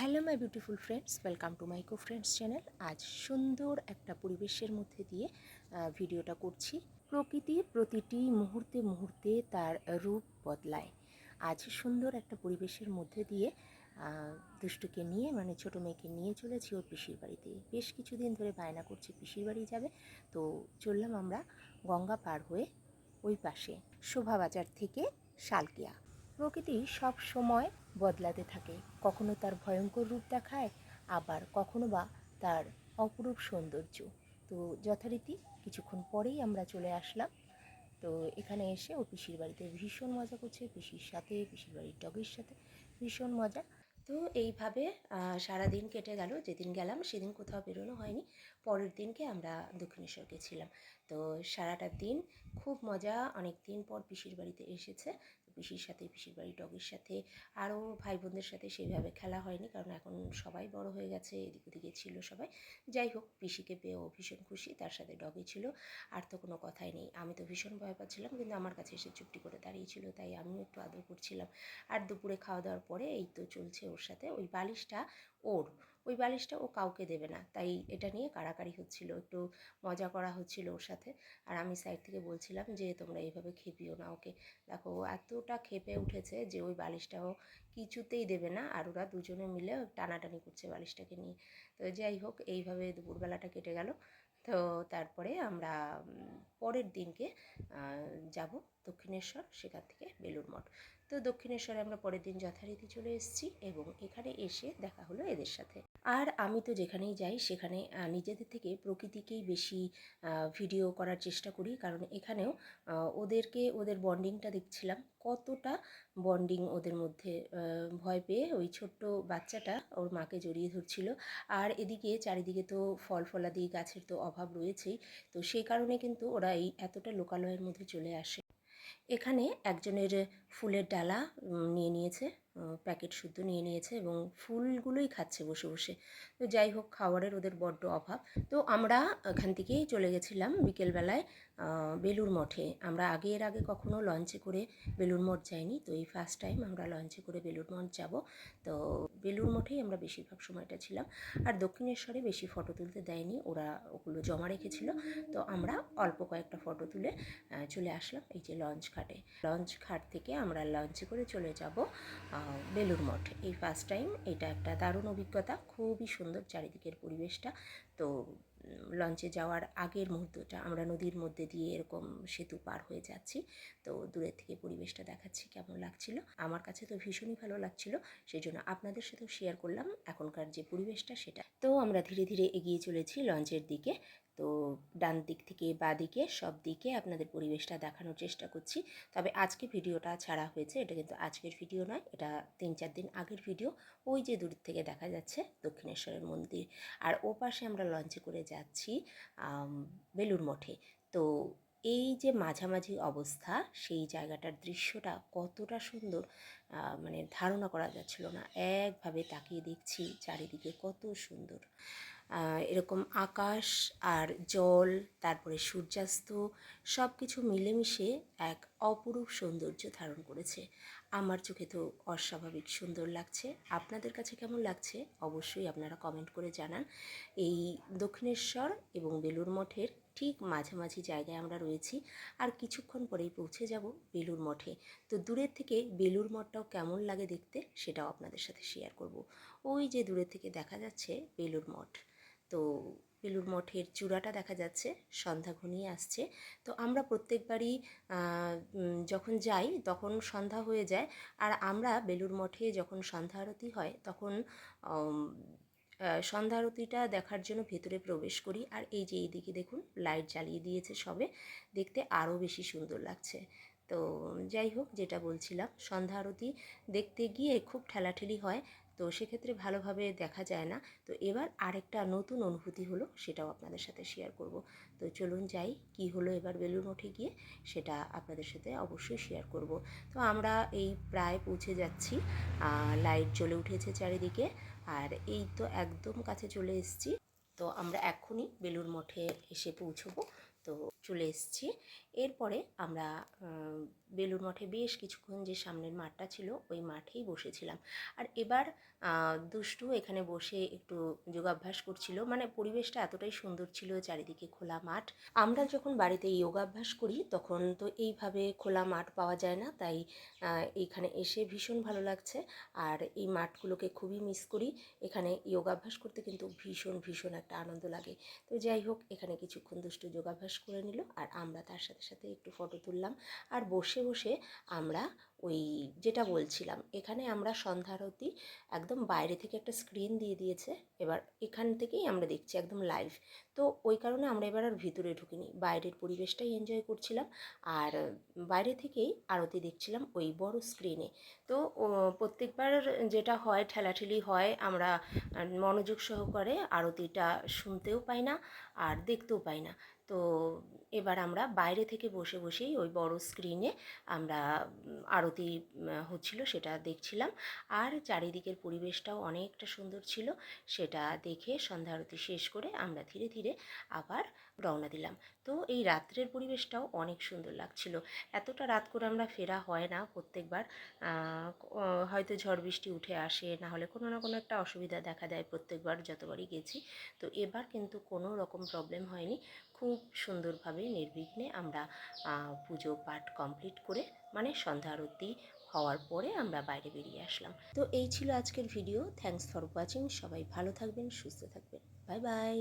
Hello my beautiful friends welcome to my co friends channel আজ সুন্দর একটা পরিবেশের মধ্যে দিয়ে ভিডিওটা করছি। প্রকৃতি প্রতিটি মুহূর্তে মুহূর্তে তার রূপ বদলায়। আজ সুন্দর একটা পরিবেশের মধ্যে দিয়ে দুষ্টুকে নিয়ে মানে ছোটো মেয়েকে নিয়ে চলেছি ওর পিসির বাড়িতে। বেশ কিছুদিন ধরে বায়না করছে, পিসির বাড়ি যাবে। তো চললাম আমরা গঙ্গা পার হয়ে ওই পাশে শোভাবাজার থেকে শালকিয়া। প্রকৃতি সব সময় বদলাতে থাকে। কখনো তার ভয়ঙ্কর রূপ দেখায়, আবার কখনো বা তার অপরূপ সৌন্দর্য। তো যথারীতি কিছুক্ষণ পরেই আমরা চলে আসলাম। তো এখানে এসে ও পিসির বাড়িতে ভীষণ মজা করছে, পিসির সাথে, পিসির বাড়ির ডগের সাথে ভীষণ মজা। তো এইভাবে সারাদিন কেটে গেল, যেদিন গেলাম সেদিন কোথাও বেরোনো হয়নি। পরের দিনকে আমরা দক্ষিণেশ্বর গেছিলাম তো সারাটা দিন খুব মজা অনেক দিন পর পিসির বাড়িতে এসেছে। পিসির সাথে, পিসির বাড়ি ডগের সাথে, আরও ভাই বোনদের সাথে সেইভাবে খেলা হয়নি, কারণ এখন সবাই বড় হয়ে গেছে, এদিক ওদিকে ছিল সবাই। যাই হোক, পিসিকে পেয়েও ভীষণ খুশি, তার সাথে ডগি ছিল, আর তো কোনো কথাই নেই। আমি তো ভীষণ ভয় পাচ্ছিলাম, কিন্তু আমার কাছে এসে চুপটি করে দাঁড়িয়েছিল, তাই আমিও একটু আদর করছিলাম। আর দুপুরে খাওয়া দাওয়ার পরে এই তো চলছে ওর সাথে, ওই বালিশটা ওর, ওই বালিশটা ও কাউকে দেবে না। তাই এটা নিয়ে কাড়াকাড়ি হচ্ছিল, একটু মজা করা হচ্ছিল ওর সাথে। আর আমি সাইড থেকে বলছিলাম যে, তোমরা এইভাবে খেপিও না ওকে। দেখো, ও এতটা খেপে উঠেছে যে, ওই বালিশটাও কিছুতেই দেবে না। আর ওরা দুজনে মিলে টানাটানি করছে বালিশটাকে নিয়ে। তো যাই হোক, এইভাবে দুপুরবেলাটা কেটে গেল। তো তারপরে আমরা পরের দিনকে যাব দক্ষিণেশ্বর, সেখান থেকে বেলুর মঠ। তো দক্ষিণেশ্বরে আমরা পরের দিন যথারীতি চলে এসেছি এবং এখানে এসে দেখা হলো এদের সাথে। আর আমি তো যেখানেই যাই, সেখানে নিজেদের থেকে প্রকৃতিকেই বেশি ভিডিও করার চেষ্টা করি। কারণ এখানেও ওদেরকে, ওদের বন্ডিংটা দেখছিলাম। কতটা বন্ডিং ওদের মধ্যে ভয় পেয়ে ওই ছোট্ট বাচ্চাটা ওর মাকে জড়িয়ে ধরছিল। আর এদিকে চারিদিকে তো ফল ফলাদি গাছের তো অভাব রয়েছেই। তো সেই কারণে কিন্তু ওরা এই এতটা লোকালয়ের মধ্যে চলে আসে। এখানে একজনের ফুলের ডালা নিয়ে নিয়েছে প্যাকেট শুদ্ধ নিয়ে নিয়েছে এবং ফুলগুলোই খাচ্ছে বসে বসে। তো যাই হোক, খাবারের ওদের বড্ড অভাব। তো আমরা এখান থেকেই চলে গেছিলাম বিকেলবেলায়। বেলুর মঠে। আমরা আগে এর আগে কখনো লঞ্চে করে বেলুর মঠ যাইনি। তো এই ফার্স্ট টাইম আমরা লঞ্চে করে বেলুর মঠ যাব। তো বেলুর মঠেই আমরা বেশিরভাগ সময়টা ছিলাম। আর দক্ষিণেশ্বরে বেশি ফটো তুলতে দেয়নি। ওরা ওগুলো জমা রেখেছিল। তো আমরা অল্প কয়েকটা ফটো তুলে চলে আসলাম এই যে লঞ্চ ঘাটে। লঞ্চ ঘাট থেকে আমরা লঞ্চে করে চলে যাব বেলুর মঠ। এই ফার্স্ট টাইম এটা একটা দারুণ অভিজ্ঞতা। খুবই সুন্দর চারিদিকের পরিবেশটা। তো লঞ্চে যাওয়ার আগের মুহূর্তটা, আমরা নদীর মধ্যে দিয়ে এরকম সেতু পার হয়ে যাচ্ছি। তো দূরের থেকে পরিবেশটা দেখাচ্ছি কেমন লাগছিল। আমার কাছে তো ভীষণই ভালো লাগছিল সেই জন্য আপনাদের সাথেও শেয়ার করলাম এখনকার যে পরিবেশটা সেটা। তো আমরা ধীরে ধীরে এগিয়ে চলেছি লঞ্চের দিকে। তো ডান দিক থেকে বা দিকে সব দিকে আপনাদের পরিবেশটা দেখানোর চেষ্টা করছি। তবে আজকে ভিডিওটা ছাড়া হয়েছে, এটা কিন্তু আজকের ভিডিও নয়, এটা তিন চার দিন আগের ভিডিও। ওই যে দূর থেকে দেখা যাচ্ছে দক্ষিণেশ্বরের মন্দির। আর ও পাশে আমরা লঞ্চে করে যাচ্ছি বেলুর মঠে। তো এই যে মাঝামাঝি অবস্থা, সেই জায়গাটার দৃশ্যটা কতটা সুন্দর মানে ধারণা করা যাচ্ছিল না। একভাবে তাকিয়ে দেখছি চারিদিকে কত সুন্দর। এরকম আকাশ আর জল, তারপরে সূর্যাস্ত সব কিছু মিলেমিশে এক অপরূপ সৌন্দর্য ধারণ করেছে। আমার চোখে তো অস্বাভাবিক সুন্দর লাগছে। আপনাদের কাছে কেমন লাগছে? অবশ্যই আপনারা কমেন্ট করে জানান। এই দক্ষিণেশ্বর এবং বেলুর মঠের ঠিক মাঝামাঝি জায়গায় আমরা রয়েছি। আর কিছুক্ষণ পরেই পৌঁছে যাব বেলুর মঠে। তো দূরের থেকে বেলুর মঠটাও কেমন লাগে দেখতে, সেটাও আপনাদের সাথে শেয়ার করব। ওই যে দূরের থেকে দেখা যাচ্ছে বেলুর মঠ। তো বেলুর মঠের চূড়াটা দেখা যাচ্ছে, সন্ধ্যা ঘনিয়ে আসছে। তো আমরা প্রত্যেকবারই যখন যাই তখন সন্ধ্যা হয়ে যায় আর আমরা বেলুর মঠে যখন সন্ধ্যা আরতি হয় তখন সন্ধ্যা আরতিটা দেখার জন্য ভেতরে প্রবেশ করি আর এই যে এইদিকে দেখুন লাইট জ্বালিয়ে দিয়েছে সবে, দেখতে আরও বেশি সুন্দর লাগছে। তো যাই হোক যেটা বলছিলাম, সন্ধ্যা আরতি দেখতে গিয়ে খুব ঠেলাঠেলি হয় তো সেক্ষেত্রে ভালোভাবে দেখা যায় না। তো এবার আরেকটা নতুন অনুভূতি হলো সেটাও আপনাদের সাথে শেয়ার করব। তো চলুন যাই, কি হলো এবার বেলুন মঠে গিয়ে সেটা আপনাদের সাথে অবশ্যই শেয়ার করব। তো আমরা এই প্রায় পৌঁছে যাচ্ছি লাইট জ্বলে উঠেছে চারিদিকে আর এই তো একদম কাছে চলে এসেছি। তো আমরা এখনই বেলুর মঠে এসে পৌঁছবো। তো চলে এসেছি। এরপরে আমরা বেলুর মঠে বেশ কিছুক্ষণ যে সামনের মাঠটা ছিল, ওই মাঠেই বসেছিলাম। আর এবার দুষ্টু এখানে বসে একটু যোগাভ্যাস করছিল। মানে পরিবেশটা এতটাই সুন্দর ছিল, চারিদিকে খোলা মাঠ। আমরা যখন বাড়িতে যোগাভ্যাস করি, তখন তো এইভাবে খোলা মাঠ পাওয়া যায় না। তাই এখানে এসে ভীষণ ভালো লাগছে। আর এই মাঠগুলোকে খুবই মিস করি। এখানে যোগাভ্যাস করতে কিন্তু ভীষণ ভীষণ একটা আনন্দ লাগে। তো যাই হোক, এখানে কিছুক্ষণ দুষ্টু যোগাভ্যাস করে নিল আর আমরা তার সাথে সাথে একটু ফটো তুললাম। আর বসে বসে আমরা ওই যেটা বলছিলাম, এখানে আমরা সন্ধ্যারতি একদম বাইরে থেকে একটা স্ক্রিন দিয়ে দিয়েছে। এবার এখান থেকেই আমরা দেখছি একদম লাইভ। তো ওই কারণে আমরা এবার আর ভিতরে ঢুকিনি। বাইরের পরিবেশটাই এনজয় করছিলাম। আর বাইরে থেকেই আরতি দেখছিলাম ওই বড় স্ক্রিনে। তো প্রত্যেকবার যেটা হয়, ঠেলাঠেলি হয়, আমরা মনোযোগ সহকারে আরতিটা শুনতেও পাই না আর দেখতেও পাই না। তো এবার আমরা বাইরে থেকে বসে বসেই ওই বড় স্ক্রিনে আমরা আরতি হচ্ছিল সেটা দেখছিলাম। আর চারিদিকের পরিবেশটাও অনেকটা সুন্দর ছিল, সেটা দেখে সন্ধ্যা আরতি শেষ করে আমরা ধীরে ধীরে আবার রওনা দিলাম। তো এই রাত্রের পরিবেশটাও অনেক সুন্দর লাগছিল। এতটা রাত করে আমরা ফেরা হয় না প্রত্যেকবার। হয়তো ঝড় বৃষ্টি উঠে আসে, না হলে কোনো না কোনো একটা অসুবিধা দেখা দেয় প্রত্যেকবার যতবারই গেছি। তো এবার কিন্তু কোনো রকম প্রবলেম হয়নি। খুব সুন্দরভাবে নির্বিঘ্নে আমরা পুজো পাঠ কমপ্লিট করে মানে সন্ধ্যা আরতি হওয়ার পরে আমরা বাইরে বেরিয়ে আসলাম। তো এই ছিল আজকের ভিডিও থ্যাঙ্কস ফর ওয়াচিং সবাই ভালো থাকবেন, সুস্থ থাকবেন। Bye bye